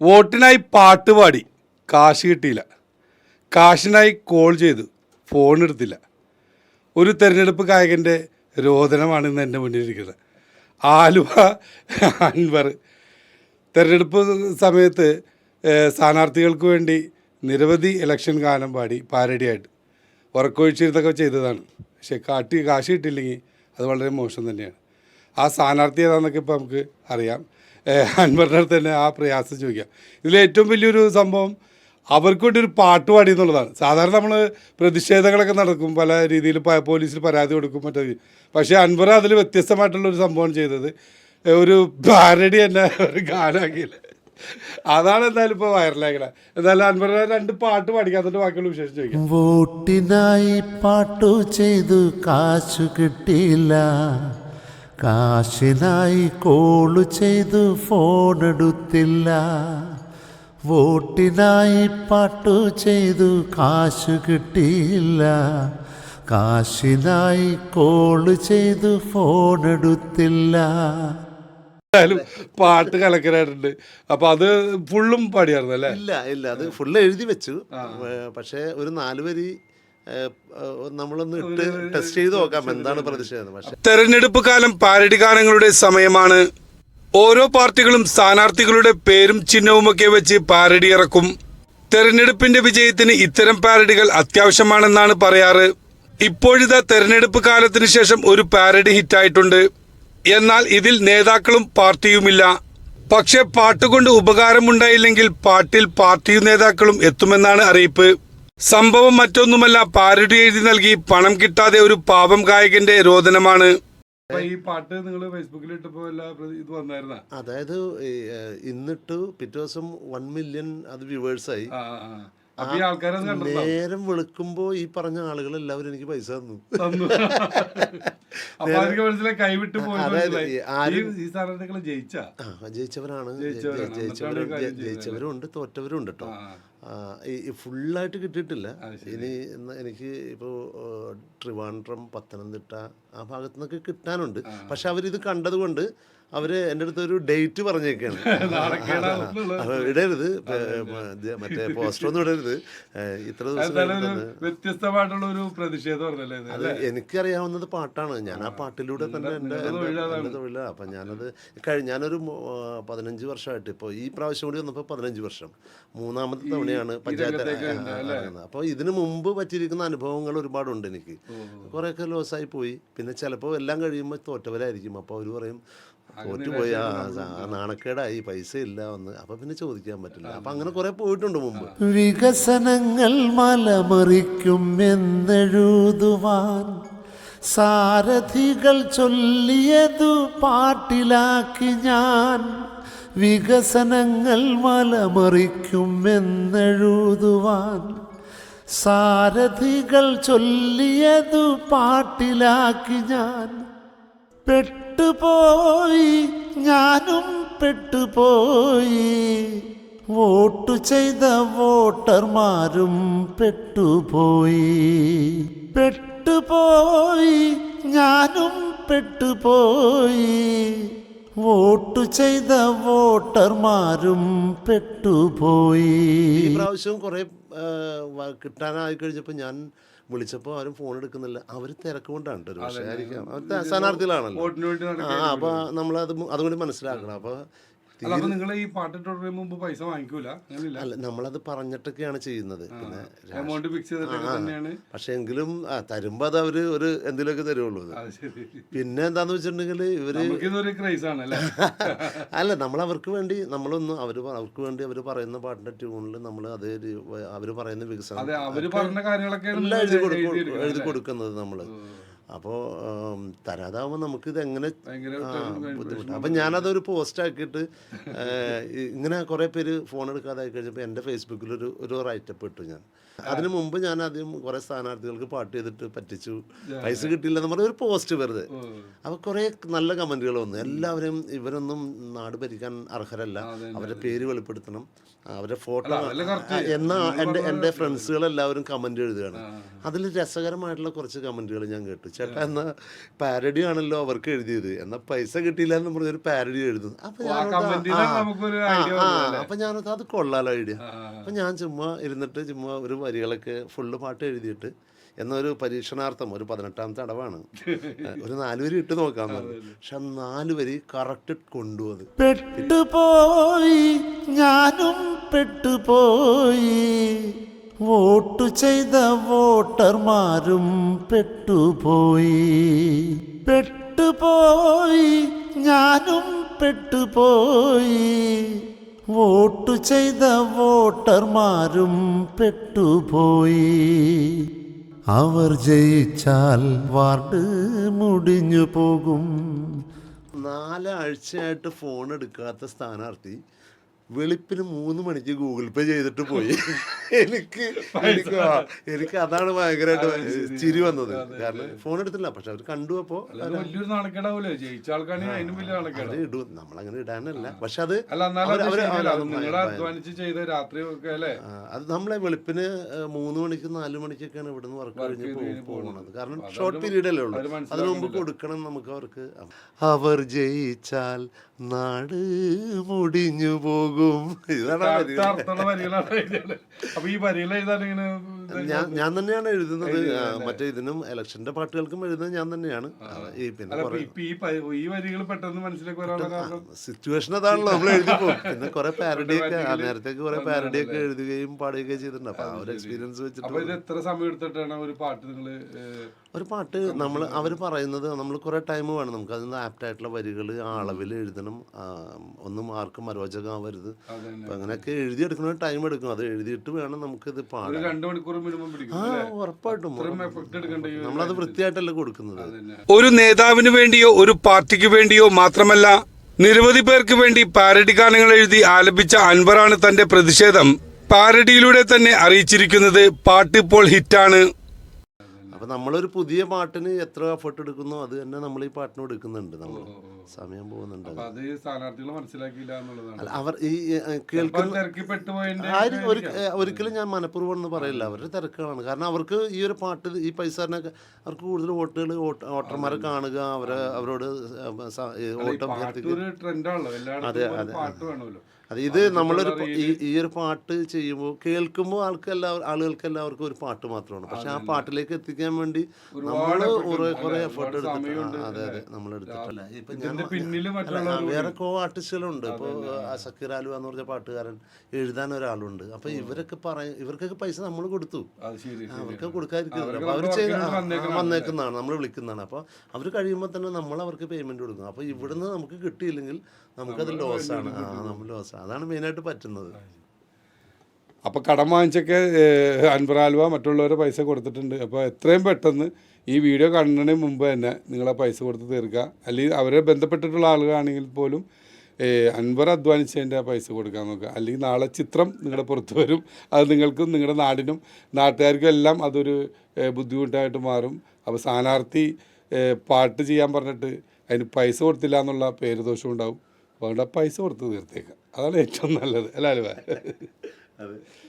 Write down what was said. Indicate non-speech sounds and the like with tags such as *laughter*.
വോട്ടിനായി പാട്ട് പാടി കാശ് കിട്ടിയില്ല. കാശിനായി കോൾ ചെയ്തു. ഫോൺ എടുത്തില്ല. ഒരു തെരഞ്ഞെടുപ്പ് ഗായകന്റെ രോദനമാണ് ഇന്ന് എന്റെ മുന്നിലിരിക്കുന്നത്. ആലുവ അൻവർ തെരഞ്ഞെടുപ്പ് സമയത്ത് സ്ഥാനാർത്ഥികൾക്ക് വേണ്ടി നിരവധി ഇലക്ഷൻ ഗാനം പാടി പാരഡിയായിട്ട് ഉറക്കൊഴിച്ചിരുന്നൊക്കെ ചെയ്തതാണ്. പക്ഷെ കാട്ടി കാശ് കിട്ടിയില്ലെങ്കിൽ അത് വളരെ മോശം തന്നെയാണ്. ആ സ്ഥാനാർത്ഥി ഏതാണെന്നൊക്കെ ഇപ്പോൾ നമുക്ക് അറിയാം. അൻവറിന്റെ തന്നെ ആ പ്രയാസം ചോദിക്കുക. ഇതിൽ ഏറ്റവും വലിയൊരു സംഭവം അവർക്ക് വേണ്ടി ഒരു പാട്ട് പാടി എന്നുള്ളതാണ്. സാധാരണ നമ്മൾ പ്രതിഷേധങ്ങളൊക്കെ നടക്കും പല രീതിയിൽ പോലീസിൽ പരാതി കൊടുക്കും മറ്റേ പക്ഷേ അൻവർ അതിൽ വ്യത്യസ്തമായിട്ടുള്ള ഒരു സംഭവം ചെയ്തത് ഒരു പാരഡി തന്നെ ഒരു ഗാനാക്കിയില്ല. അതാണ് എന്തായാലും ഇപ്പോൾ വൈറലാക്കണേ എന്തായാലും അൻവറിനെ രണ്ട് പാട്ട് പാടിക്കാത്തിട്ട് ബാക്കിയുള്ള വിശേഷം ചോദിക്കാം. വോട്ടിനായി പാട്ടു ചെയ്തു കാശു കിട്ടിയില്ല. കാശിനായി കോളു ചെയ്തു ഫോണെടുത്തില്ല. വോട്ടിനായി പാട്ടു ചെയ്തു കാശ് കിട്ടിയില്ല. കാശിനായി കോൾ ചെയ്തു ഫോണെടുത്തില്ല. എന്തായാലും പാട്ട് കലക്കരായിട്ടുണ്ട്. അപ്പൊ അത് ഫുള്ളും പാടിയായിരുന്നു അല്ലേ ഇല്ല ഇല്ല. അത് ഫുള്ള് എഴുതി വെച്ചു. പക്ഷെ ഒരു നാല് വരി ഏ, ഏ, നമ്മളൊന്ന് ഇട്ട് ടെസ്റ്റ് ചെയ്ത് നോക്കാം എന്താണ് പ്രതിഷേധം. പക്ഷെ തെരഞ്ഞെടുപ്പ് കാലം പാരഡി ഗാനങ്ങളുടെ സമയമാണ്. ഓരോ പാർട്ടികളും സ്ഥാനാർത്ഥികളുടെ പേരും ചിഹ്നവുമൊക്കെ വെച്ച് പാരഡി ഇറക്കും തെരഞ്ഞെടുപ്പിന്റെ വിജയത്തിന് ഇത്തരം പാരഡികൾ അത്യാവശ്യമാണെന്നാണ് പറയാറ്. ഇപ്പോഴിതാ തെരഞ്ഞെടുപ്പ് കാലത്തിന് ശേഷം ഒരു പാരഡി ഹിറ്റായിട്ടുണ്ട്. എന്നാൽ ഇതിൽ നേതാക്കളും പാർട്ടിയുമില്ല. പക്ഷെ പാട്ടുകൊണ്ട് ഉപകാരമുണ്ടായില്ലെങ്കിൽ പാട്ടിൽ പാർട്ടി നേതാക്കളും എത്തുമെന്നാണ് അറിയിപ്പ്. സംഭവം മറ്റൊന്നുമല്ല പാരഡി എഴുതി നൽകി. പണം കിട്ടാതെ ഒരു പാപം ഗായകന്റെ രോദനമാണ്. ഈ പാട്ട് നിങ്ങൾ ഫേസ്ബുക്കിൽ ഇട്ടപ്പോൾ ഇത് വന്നായിരുന്ന? അതായത് ഇന്നിട്ട് പിറ്റേ ദിവസം വൺ മില്യൺ അത് വ്യൂവേഴ്സായി നേരം വെളുക്കുമ്പോ ഈ പറഞ്ഞ ആളുകൾ എല്ലാവരും എനിക്ക് പൈസ തന്നു. ജയിച്ചവരാണ്. ജയിച്ചവരും ഉണ്ട് തോറ്റവരും ഉണ്ട് കേട്ടോ ഫുള്ളായിട്ട് കിട്ടിയിട്ടില്ല. ഇനി എനിക്ക് ഇപ്പോൾ ട്രിവാൻഡ്രം പത്തനംതിട്ട ആ ഭാഗത്തു നിന്നൊക്കെ കിട്ടാനുണ്ട് പക്ഷെ അവരിത് കണ്ടതുകൊണ്ട് അവർ എന്റെ അടുത്ത് ഒരു ഡേറ്റ് പറഞ്ഞേക്കാണ് *laughs* ഇടരുത്. മറ്റേ പോസ്റ്റർ ഒന്നും ഇടരുത്. ഇത്ര ദിവസം ഒരു കഴിഞ്ഞിട്ടാണ് വ്യത്യസ്തമായിട്ടുള്ള ഒരു പ്രതിഷേധം അത് എനിക്കറിയാവുന്നത് പാട്ടാണ്. ഞാൻ ആ പാട്ടിലൂടെ തന്നെ എന്റെ തൊഴിലാണ് അപ്പം ഞാനത് കഴിഞ്ഞ ഞാനൊരു പതിനഞ്ച് വർഷമായിട്ട്. ഇപ്പോൾ ഈ പ്രാവശ്യം കൂടി വന്നപ്പോൾ പതിനഞ്ച് വർഷം. മൂന്നാമത്തെ തവണയാണ് പഞ്ചായത്ത്? അപ്പോൾ ഇതിനു മുമ്പ് പറ്റിയിരിക്കുന്ന അനുഭവങ്ങൾ ഒരുപാടുണ്ട് എനിക്ക്. കുറേയൊക്കെ ലോസായി പോയി. പിന്നെ ചിലപ്പോൾ എല്ലാം കഴിയുമ്പോൾ തോറ്റവരായിരിക്കും. അപ്പോൾ അവർ പറയും തോറ്റുപോയി. ആ ആ, നാണക്കേടായി. പൈസ ഇല്ല എന്ന് അപ്പം പിന്നെ ചോദിക്കാൻ പറ്റില്ല. അപ്പം അങ്ങനെ കുറേ പോയിട്ടുണ്ട് മുമ്പ്. വികസനങ്ങൾ മലമറിക്കും എന്നെഴുതുവാൻ സാരഥികൾ ചൊല്ലിയതു പാട്ടിലാക്കി ഞാൻ. വികസനങ്ങൾ മലമറിക്കുമെന്നെഴുതുവാൻ സാരഥികൾ ചൊല്ലിയതു പാട്ടിലാക്കി ഞാൻ. പെട്ടുപോയി ഞാനും പെട്ടുപോയി. വോട്ടു ചെയ്ത വോട്ടർമാരും പെട്ടുപോയി. പെട്ടുപോയി ഞാനും പെട്ടുപോയി. വോട്ടു ചെയ്ത വോട്ടർമാരും പെട്ടുപോയി. ഈ പ്രാവശ്യം കുറേ കിട്ടാനായി കഴിഞ്ഞപ്പോൾ ഞാൻ വിളിച്ചപ്പോൾ അവരും ഫോൺ എടുക്കുന്നില്ല. അവർ തിരക്ക് കൊണ്ടാണ് ഒരു പക്ഷേ ആയിരിക്കാം. അവർ ത- സ്ഥാനാർത്ഥികളാണല്ലോ. ആ അപ്പോൾ നമ്മളത് അതുകൊണ്ട് മനസ്സിലാക്കണം. അപ്പോൾ അപ്പൊ നിങ്ങൾ ഈ പാട്ടിട്ട് മുമ്പ് പൈസ വാങ്ങിക്കൂല? അല്ല നമ്മളത് പറഞ്ഞിട്ടൊക്കെയാണ് ചെയ്യുന്നത്. പിന്നെ എമൗണ്ട് ഫിക്സ് പക്ഷെ എങ്കിലും ആ തരുമ്പോൾ അത് അവർ ഒരു എന്തെങ്കിലുമൊക്കെ തരുള്ളൂ പിന്നെ എന്താന്ന് വെച്ചിട്ടുണ്ടെങ്കിൽ ഇവർ അല്ലേ? *laughs* നമ്മൾ അവർക്ക് വേണ്ടി നമ്മളൊന്നും അവർ അവർക്ക് വേണ്ടി അവർ പറയുന്ന പാട്ടിന്റെ ട്യൂണിൽ നമ്മൾ അതേ അവർ പറയുന്ന വികസനം എഴുതി കൊടുക്കുന്നത് നമ്മൾ അപ്പോൾ തരാതാവുമ്പോൾ നമുക്കിത് എങ്ങനെ ബുദ്ധിമുട്ട്. അപ്പം ഞാനതൊരു പോസ്റ്റ് ആക്കിയിട്ട് ഇങ്ങനെ കുറേ പേര് ഫോൺ എടുക്കാതായി കഴിഞ്ഞപ്പോൾ എന്റെ ഫേസ്ബുക്കിലൊരു ഒരു റൈറ്റപ്പ് ഇട്ടു ഞാൻ. അതിന് മുമ്പ് ഞാൻ ആദ്യം കുറേ സ്ഥാനാർത്ഥികൾക്ക് പാട്ട് ചെയ്തിട്ട് പറ്റിച്ചു. പൈസ കിട്ടിയില്ലെന്ന് പറഞ്ഞ ഒരു പോസ്റ്റ് വെറുതെ. അപ്പോൾ കുറേ നല്ല കമന്റുകൾ വന്നു. എല്ലാവരും ഇവരൊന്നും നാട് ഭരിക്കാൻ അർഹരല്ല. അവരുടെ പേര് വെളിപ്പെടുത്തണം. അവരുടെ ഫോട്ടോ എന്നാ. എന്ന എന്റെ എന്റെ ഫ്രണ്ട്സുകൾ എല്ലാവരും കമന്റ് എഴുതുകയാണ്. അതിൽ രസകരമായിട്ടുള്ള കുറച്ച് കമന്റുകൾ ഞാൻ കേട്ടു. ചേട്ടാ എന്നാ പാരഡി ആണല്ലോ അവർക്ക് എഴുതിയത്. എന്നാ പൈസ കിട്ടിയില്ല എന്ന് പറഞ്ഞ ഒരു പാരഡി എഴുതുന്നു. അപ്പൊ ഞാൻ അപ്പൊ ഞാനത് അത് കൊള്ളാലോ ഐഡിയ. അപ്പൊ ഞാൻ ചുമ്മാ ഇരുന്നിട്ട് ചുമ്മാ ഒരു വരികളൊക്കെ ഫുള്ള് പാട്ട് എഴുതിയിട്ട് എന്നൊരു പരീക്ഷണാർത്ഥം ഒരു പതിനെട്ടാമത്തെ അടവാണ്. ഒരു നാല് വരി ഇട്ട് നോക്കാൻ പറഞ്ഞു. പക്ഷെ ആ നാല് വരി കറക്റ്റ് കൊണ്ടുപോയത് പെട്ടുപോയി ഞാനും പെട്ടുപോയി. വോട്ടു ചെയ്ത വോട്ടർമാരും പെട്ടുപോയി. പെട്ടുപോയി ഞാനും പെട്ടുപോയി. വോട്ടു ചെയ്ത വോട്ടർമാരും പെട്ടുപോയി. അവർ ജയിച്ചാൽ വാർഡ് മുടിഞ്ഞു പോകും നാലാഴ്ചയായിട്ട് ഫോൺ എടുക്കാത്ത സ്ഥാനാർത്ഥി വെളുപ്പിന് മൂന്ന് മണിക്ക് ഗൂഗിൾ പേ ചെയ്തിട്ട് പോയി. എനിക്ക് എനിക്ക് എനിക്ക് അതാണ് ഭയങ്കരമായിട്ട് ചിരി വന്നത്. കാരണം ഫോൺ എടുത്തില്ല. പക്ഷെ അവർ കണ്ടു അപ്പോ അത് ഇടും. നമ്മളങ്ങനെ ഇടാനല്ല. പക്ഷെ അത് അത് നമ്മളെ വെളുപ്പിന് മൂന്ന് മണിക്ക് നാല് മണിക്കൊക്കെയാണ് ഇവിടുന്ന് വർക്ക് കഴിഞ്ഞ് പോകുന്നത് കാരണം ഷോർട്ട് പീരീഡ് അല്ലേ ഉള്ളൂ. അതിന് മുമ്പ് കൊടുക്കണം നമുക്ക് അവർക്ക്. അവർ ജയിച്ചാൽ നാട് മുടിഞ്ഞു പോകും. അർത്ഥമുള്ള വരികളാണ് എഴുതിയത്. അപ്പൊ ഈ വരികൾ എഴുതാൻ ഇങ്ങനെ ഞാൻ ഞാൻ തന്നെയാണ് എഴുതുന്നത്. മറ്റേ ഇതിനും ഇലക്ഷന്റെ പാട്ടുകൾക്കും എഴുതുന്നത് ഞാൻ തന്നെയാണ്. ഈ പിന്നെ അല്ല ഇപ്പൊ ഈ പ- ഈ വരികൾ പെട്ടെന്ന് മനസ്സിലേക്ക് വരാനുള്ള കാരണം സിറ്റുവേഷൻ അതാണല്ലോ. നമ്മൾ എഴുതി പോകും. പിന്നെ കുറെ പാരഡിയൊക്കെ ആ നേരത്തേക്ക് കുറെ പാരഡിയൊക്കെ എഴുതുകയും പാടുകയും ചെയ്തിട്ടുണ്ട്. അപ്പൊ ആ ഒരു എക്സ്പീരിയൻസ് വെച്ചിട്ട് അപ്പൊ ഇത് എത്ര സമയം എടുത്തിട്ടാണ് ഒരു പാട്ട് ഒരു പാട്ട് നമ്മൾ അവർ പറയുന്നത് നമ്മൾ കുറേ ടൈം വേണം നമുക്ക്. അതിന് ആപ്റ്റായിട്ടുള്ള വരികൾ ആ അളവിൽ എഴുതണം. ആ, ഒന്നും ആർക്കും അരോചകമാവരുത് അപ്പം അങ്ങനെയൊക്കെ എഴുതിയെടുക്കണ ടൈം എടുക്കും അത് എഴുതിയിട്ട് വേണം നമുക്കിത് ഇത് പാടാൻ. ആ? ഉറപ്പായിട്ടും. നമ്മളത് വൃത്തിയായിട്ടല്ലേ കൊടുക്കുന്നത്. ഒരു നേതാവിന് വേണ്ടിയോ ഒരു പാർട്ടിക്ക് വേണ്ടിയോ മാത്രമല്ല നിരവധി പേർക്ക് വേണ്ടി പാരഡി ഗാനങ്ങൾ എഴുതി ആലപിച്ച അൻവറാണ് തന്റെ പ്രതിഷേധം. പാരഡിയിലൂടെ തന്നെ അറിയിച്ചിരിക്കുന്നത് പാട്ട് ഇപ്പോൾ ഹിറ്റാണ്. അപ്പൊ നമ്മളൊരു പുതിയ പാട്ടിന് എത്ര എഫേർട്ട് എടുക്കുന്നു അത് തന്നെ നമ്മൾ ഈ പാട്ടിന് എടുക്കുന്നുണ്ട് നമ്മൾ സമയം പോകുന്നുണ്ട് അപ്പൊ അത് സ്ഥാനാർത്ഥികൾ മനസ്സിലാക്കിയില്ല എന്നുള്ളതാണ്. അല്ല, അവർ ഈ കേൾക്കുന്ന ആരും ഒരു ഒരിക്കലും ഞാൻ മനഃപൂർവം എന്ന് പറയില്ല. അവരുടെ തിരക്കുകളാണ്. കാരണം അവർക്ക് ഈ ഒരു പാട്ട് ഈ പൈസ തന്നെ അവർക്ക് കൂടുതൽ വോട്ടുകൾ വോട്ടർമാരെ കാണുക അവരെ അവരോട് വോട്ടം അതെ അതെ അത്. ഇത് നമ്മളൊരു ഈ ഒരു പാട്ട് ചെയ്യുമ്പോൾ കേൾക്കുമ്പോൾ ആൾക്ക് എല്ലാ ആളുകൾക്ക് എല്ലാവർക്കും ഒരു പാട്ട് മാത്രമാണ്. പക്ഷെ ആ പാട്ടിലേക്ക് എത്തിക്കാൻ വേണ്ടി നമ്മൾ കുറെ കുറെ എഫേർട്ട് എടുത്തിട്ടുണ്ട്. അതെ അതെ. നമ്മൾ എടുത്തിട്ടില്ല ഇപ്പം ഞാൻ വേറെ കോ ആർട്ടിസ്റ്റുകളുണ്ട് ഇപ്പോൾ സക്കീർ ആലുവ എന്ന് പറഞ്ഞ പാട്ടുകാരൻ എഴുതാൻ ഒരാളുണ്ട്. അപ്പൊ ഇവരൊക്കെ പറയും ഇവർക്കൊക്കെ പൈസ നമ്മൾ കൊടുത്തു. അവർക്ക് കൊടുക്കാതിരിക്കുന്നത് അപ്പൊ അവർ വന്നേക്കുന്നതാണ്. നമ്മൾ വിളിക്കുന്നതാണ്. അപ്പോൾ അവർ കഴിയുമ്പോൾ തന്നെ നമ്മൾ അവർക്ക് പേയ്മെന്റ് കൊടുക്കും. അപ്പോൾ ഇവിടുന്ന് നമുക്ക് കിട്ടിയില്ലെങ്കിൽ നമുക്കത് ആണ്. ആ നമ്മൾ ലോസ് അതാണ് മെയിനായിട്ട് പറ്റുന്നത്. അപ്പോൾ കടം വാങ്ങിച്ചൊക്കെ അൻപറാലുവ മറ്റുള്ളവരെ പൈസ കൊടുത്തിട്ടുണ്ട്. അപ്പോൾ എത്രയും പെട്ടെന്ന് ഈ വീഡിയോ കാണുന്നതിന് മുമ്പ് തന്നെ നിങ്ങളെ പൈസ കൊടുത്ത് തീർക്കുക. അല്ലെങ്കിൽ അവരെ ബന്ധപ്പെട്ടിട്ടുള്ള ആളുകളാണെങ്കിൽ പോലും അൻപർ അധ്വാനിച്ചതിന്റെ പൈസ കൊടുക്കാൻ നോക്കുക. അല്ലെങ്കിൽ നാളെ ചിത്രം നിങ്ങളുടെ പുറത്ത് വരും. അത് നിങ്ങൾക്കും നിങ്ങളുടെ നാടിനും നാട്ടുകാർക്കും എല്ലാം അതൊരു ബുദ്ധിമുട്ടായിട്ട് മാറും. അപ്പോൾ സ്ഥാനാർത്ഥി പാട്ട് ചെയ്യാൻ പറഞ്ഞിട്ട് അതിന് പൈസ കൊടുത്തില്ല എന്നുള്ള പേര് ദോഷം ഉണ്ടാവും. അതുകൊണ്ട് ആ പൈസ കൊടുത്ത് തീർത്തേക്കാം. അതാണ് ഏറ്റവും നല്ലത്. അല്ലേ അതെ